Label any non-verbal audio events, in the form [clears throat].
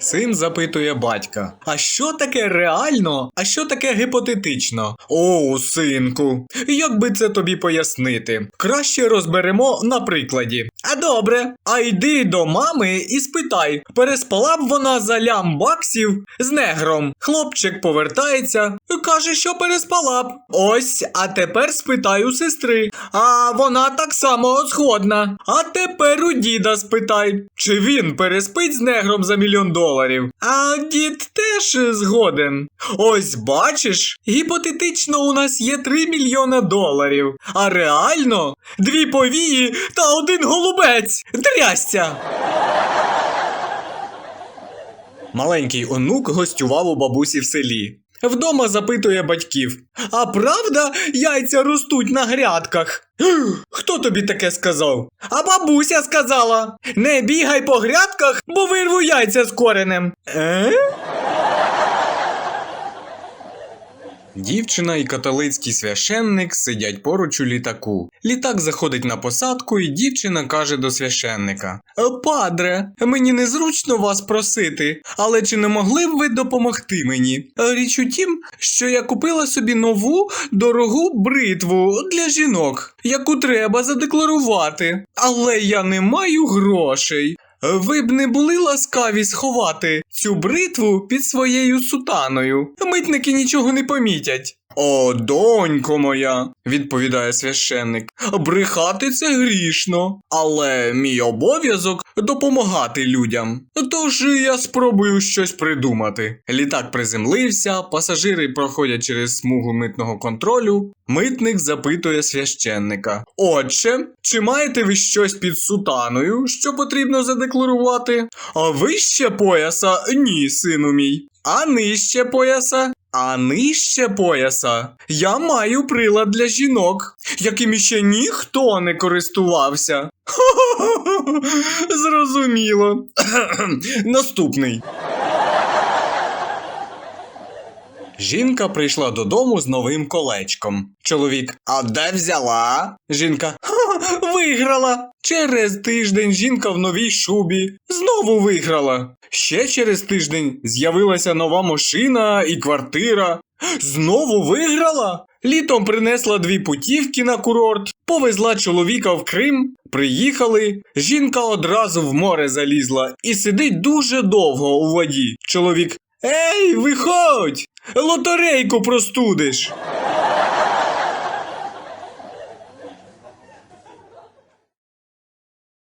Син запитує батька: А що таке реально, а що таке гіпотетично? О, синку, як би це тобі пояснити? Краще розберемо на прикладі. Добре, а йди до мами і спитай, переспала б вона за лям баксів з негром. Хлопчик повертається, і каже, що переспала б. Ось, а тепер спитай у сестри. А вона так само згодна. А тепер у діда спитай, чи він переспить з негром за мільйон доларів. А дід теж згоден. Ось бачиш, гіпотетично у нас є 3 мільйона доларів, а реально дві повії та один голубець. Трясся. Маленький онук гостював у бабусі в селі. Вдома запитує батьків: А правда, яйця ростуть на грядках? Хто тобі таке сказав? А бабуся сказала: Не бігай по грядках, бо вирву яйця з коренем. Е? Дівчина і католицький священник сидять поруч у літаку. Літак заходить на посадку, і дівчина каже до священника: «Е, Падре, мені незручно вас просити, але чи не могли б ви допомогти мені? Річ у тім, що я купила собі нову дорогу бритву для жінок, яку треба задекларувати. Але я не маю грошей. Ви б не були ласкаві сховати цю бритву під своєю сутаною. Митники нічого не помітять. О, донько моя, відповідає священник. Брехати це грішно, але мій обов'язок допомагати людям. Тож я спробую щось придумати. Літак приземлився, пасажири проходять через смугу митного контролю. Митник запитує священника: Отче, чи маєте ви щось під сутаною, що потрібно задекларувати? А вище пояса ні, сину мій. А нижче пояса? А нижче пояса я маю прилад для жінок, яким ще ніхто не користувався. [laughs] Зрозуміло. [clears throat] Наступний. Жінка прийшла додому з новим колечком. Чоловік, а де взяла? Жінка «Ха, виграла. Через тиждень жінка в новій шубі знову виграла. Ще через тиждень з'явилася нова машина і квартира. Знову виграла. Літом принесла дві путівки на курорт, повезла чоловіка в Крим, приїхали. Жінка одразу в море залізла і сидить дуже довго у воді. Чоловік. Ей, виходь! Лотерейку простудиш.